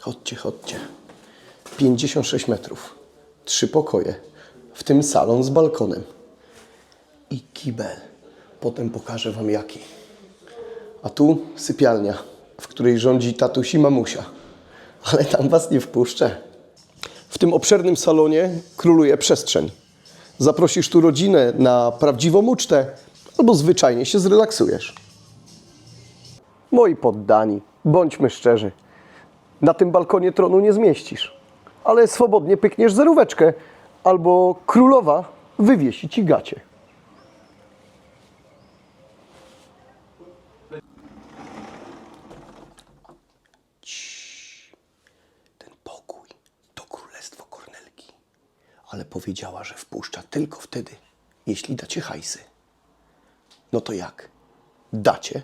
Chodźcie, chodźcie. 56 metrów. Trzy pokoje. W tym salon z balkonem. I kibel. Potem pokażę wam jaki. A tu sypialnia, w której rządzi tatuś i mamusia. Ale tam was nie wpuszczę. W tym obszernym salonie króluje przestrzeń. Zaprosisz tu rodzinę na prawdziwą ucztę albo zwyczajnie się zrelaksujesz. Moi poddani, bądźmy szczerzy. Na tym balkonie tronu nie zmieścisz, ale swobodnie pykniesz zeróweczkę albo królowa wywiesi ci gacie. Ten pokój to królestwo Kornelki. Ale powiedziała, że wpuszcza tylko wtedy, jeśli dacie hajsy. No to jak? Dacie?